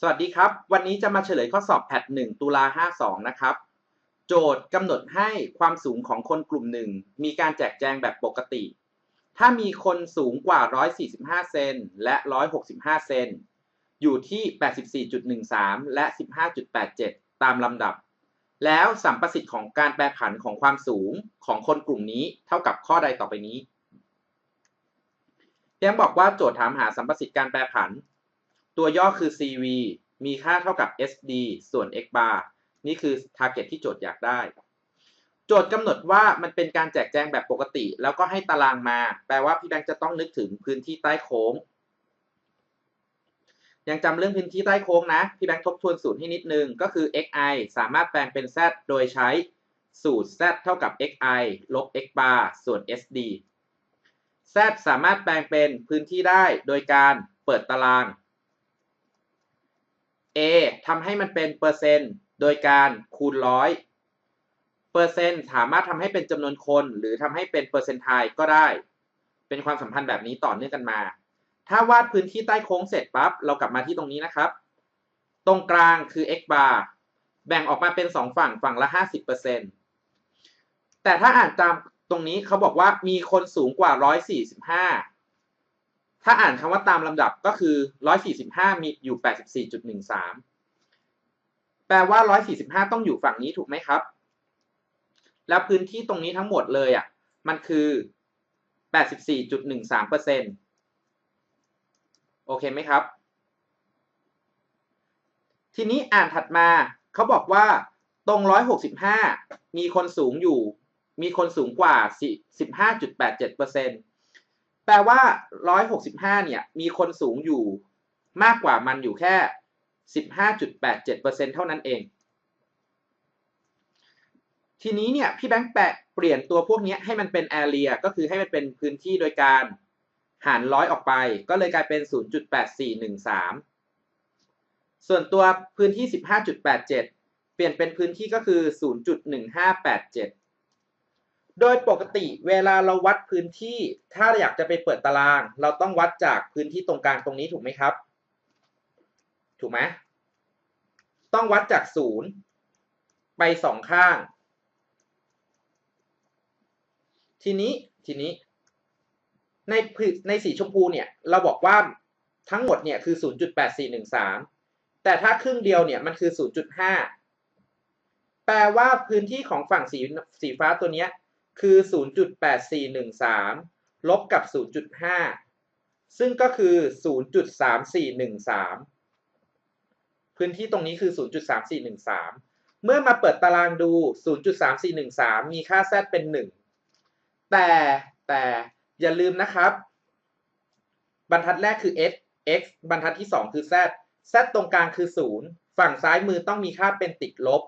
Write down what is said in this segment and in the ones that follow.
สวัสดีครับ วันนี้จะมาเฉลยข้อสอบแพท1ตุลา52 นะครับ โจทย์กำหนดให้ความสูงของคนกลุ่มหนึ่งมีการแจกแจงแบบปกติ ถ้ามีคนสูงกว่า 145 เซนและ 165 เซนอยู่ที่ 84.13 และ 15.87 ตามลำดับ แล้วสัมประสิทธิ์ของการแปรผันของความสูงของคนกลุ่มนี้เท่ากับข้อใดต่อไปนี้เพียงบอกว่าโจทย์ถามหาสัมประสิทธิ์การแปรผัน ตัวย่อคือ CV มีค่าเท่ากับ SD ส่วน x bar นี่คือ target ที่โจทย์อยากได้ โจทย์กำหนดว่ามันเป็นการแจกแจงแบบปกติ แล้วก็ให้ตารางมา แปลว่าพี่แบงค์จะต้องนึกถึงพื้นที่ใต้โค้ง ยังจำเรื่องพื้นที่ใต้โค้งนะ พี่แบงค์ทบทวนสูตรให้นิดนึง ก็คือ xi สามารถแปลงเป็น z โดยใช้สูตร z เท่ากับ xi ลบ x bar ส่วน sd z สามารถแปลงเป็นพื้นที่ได้โดยการเปิดตาราง a ทำให้มันเป็นเปอร์เซ็นต์โดยการคูณร้อยเปอร์เซ็นต์สามารถทำให้เป็นจำนวนคน หรือทำให้เป็นเปอร์เซ็นต์ไทก็ได้ เป็นความสัมพันธ์แบบนี้ต่อเนื่องกันมา ถ้าวาดพื้นที่ใต้โค้งเสร็จปั๊บเรากลับมาที่ตรงนี้นะครับ ตรงกลางคือ x bar แบ่งออกมาเป็น 2 ฝั่งฝั่งละ 50%แต่ถ้าอ่านตามตรงนี้เขาบอกว่ามีคนสูงกว่า 145 ถ้าอ่านคำว่าตามลำดับก็คือ 145 มีอยู่ 84.13 แปลว่า 145 ต้องอยู่ฝั่งนี้ถูกไหมครับ แล้วพื้นที่ตรงนี้ทั้งหมดเลยอะ มันคือ 84.13%โอเคไหมครับ ทีนี้อ่านถัดมาเขาบอกว่าตรง 165 มีคนสูงอยู่ มีคนสูงกว่า 15.87% แปลว่า 165 เนี่ย มีคนสูงอยู่มากกว่ามันอยู่แค่ 15.87%เท่านั้นเอง ทีนี้เนี่ย พี่แบงค์แปะเปลี่ยนตัวพวกนี้ให้มันเป็น area ก็คือให้มันเป็นพื้นที่โดยการหารร้อยออกไป ก็เลยกลายเป็น 0.8413 ส่วนตัวพื้นที่ 15.87 เปลี่ยนเป็นพื้นที่ก็คือ 0.1587 โดยปกติเวลาเราวัดพื้นที่ถ้าอยากจะไปเปิดตาราง เราต้องวัดจากพื้นที่ตรงกลางตรงนี้ถูกไหมครับ ถูกไหมต้องวัดจากศูนย์ไปสองข้าง ทีนี้ทีนี้ ในในสีชมพูเนี่ยเราบอกว่าทั้งหมดเนี่ยคือ 0.8413 แต่ถ้าครึ่งเดียวเนี่ยมันคือ 0.5 แปลว่าพื้นที่ของฝั่งสีสีฟ้าตัวเนี้ย คือ 0.8413 ลบกับ 0.5 ซึ่งก็คือ 0.3413 พื้นที่ตรงนี้คือ 0.3413 เมื่อมาเปิดตารางดู 0.3413 มีค่า z เป็น 1 แต่แต่อย่าลืมนะครับ บรรทัดแรกคือ s x บรรทัดที่ 2 คือ z z ตรงกลางคือ 0 ฝั่งซ้ายมือต้องมีค่าเป็นติดลบ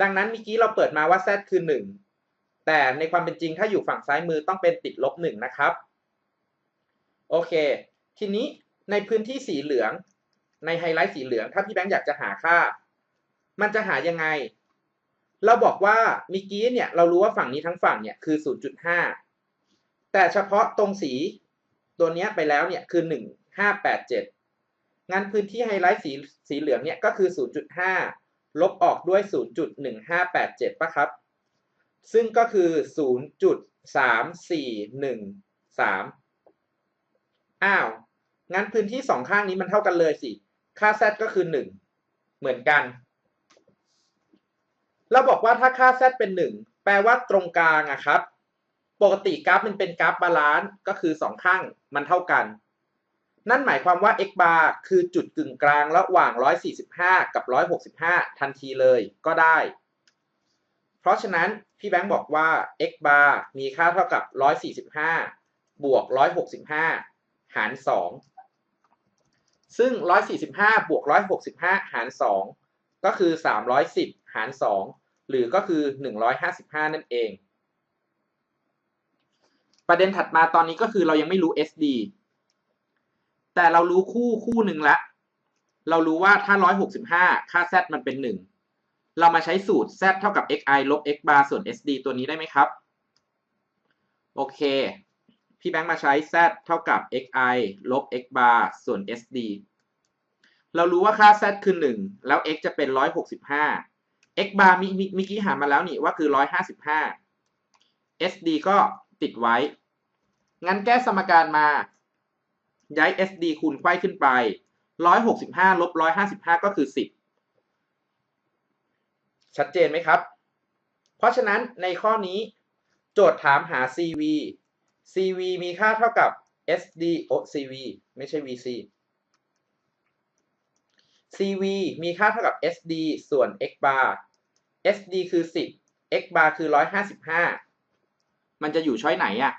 ดังนั้นเมื่อกี้เราเปิดมาว่า z คือ 1 แต่ในความเป็นจริงถ้าอยู่ฝั่งซ้ายมือต้องเป็นติดลบหนึ่งนะครับโอเค ทีนี้ในพื้นที่สีเหลืองในไฮไลท์สีเหลือง ถ้าพี่แบงค์อยากจะหาค่า มันจะหายังไง เราบอกว่าเมื่อกี้เนี่ยเรารู้ว่าฝั่งนี้ทั้งฝั่งเนี่ยคือ 0.5 แต่เฉพาะตรงสีตัวนี้ไปแล้วเนี่ยคือ 1587 งั้นพื้นที่ไฮไลท์สีสีเหลืองเนี่ยก็คือ 0.5 ลบออกด้วย 0.1587ป่ะครับ ซึ่งก็คือ 0.3413 อ้าว งั้นพื้นที่สองข้างนี้มันเท่ากันเลยสิ ค่า z ก็คือ 1 เหมือนกัน เราบอกว่าถ้าค่า z เป็น 1 แปลว่าตรงกลางอะครับ ปกติกราฟมันเป็นกราฟบาลานซ์ก็คือสองข้างมันเท่ากัน นั่นหมายความว่า x bar คือจุดกึ่งกลางระหว่าง 145 กับ 165 ทันทีเลยก็ได้ เพราะฉะนั้นพี่แบงค์บอกว่า x bar มีค่าเท่ากับ 145 บวก 165 หาร 2 ซึ่ง 145 บวก 165 หาร 2 ก็คือ 310 หาร 2 หรือก็คือ 155 นั่นเอง ประเด็นถัดมาตอนนี้ก็คือเรายังไม่รู้ SD แต่เรารู้คู่คู่หนึ่งละ เรารู้ว่าถ้า 165 ค่า z มันเป็น 1 เรามาใช้สูตร z เท่ากับ xi ลบ x bar ส่วน sd ตัวนี้ได้ไหมครับ โอเค พี่แบงค์มาใช้ z เท่ากับ xi ลบ x bar ส่วน sd เรารู้ว่าค่า z คือ 1 แล้ว x จะเป็น 165 x bar มีมีมีกี้หามาแล้วนี่ว่าคือ 155 sd ก็ติดไว้ งั้นแก้สมการมา ย้าย sd คูณไขว้ขึ้นไป 165ลบ155 ก็คือ 10 ชัดเจนไหมครับ เพราะฉะนั้นในข้อนี้โจทย์ถามหา cv cv มีค่าเท่ากับ sd โอ cv ไม่ใช่ vc cv มีค่าเท่ากับ sd ส่วน x bar sd คือ 10 x bar คือ 155 มันจะอยู่ช้อยไหนอะ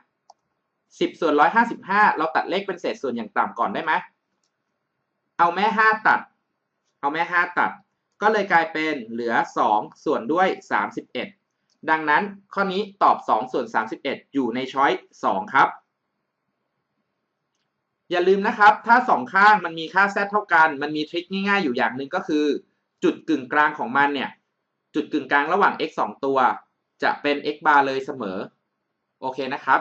10 ส่วน 155 เราตัดเลขเป็นเศษส่วนอย่างต่ำก่อนได้ไหม เอาแม่ 5 ตัด เอาแม่ 5 ตัด ก็เลยกลายเป็นเหลือ 2 ส่วนด้วย 31 ดังนั้นข้อนี้ตอบ 2 ส่วน 31 อยู่ในช้อย2ครับ อย่าลืมนะครับ ถ้าสองข้างมันมีค่า z เท่ากัน มันมีทริคง่ายๆอยู่อย่างหนึ่งก็คือ จุดกึ่งกลางของมันเนี่ย จุดกึ่งกลางระหว่าง x 2 ตัว จะเป็น x bar เลยเสมอ โอเคนะครับ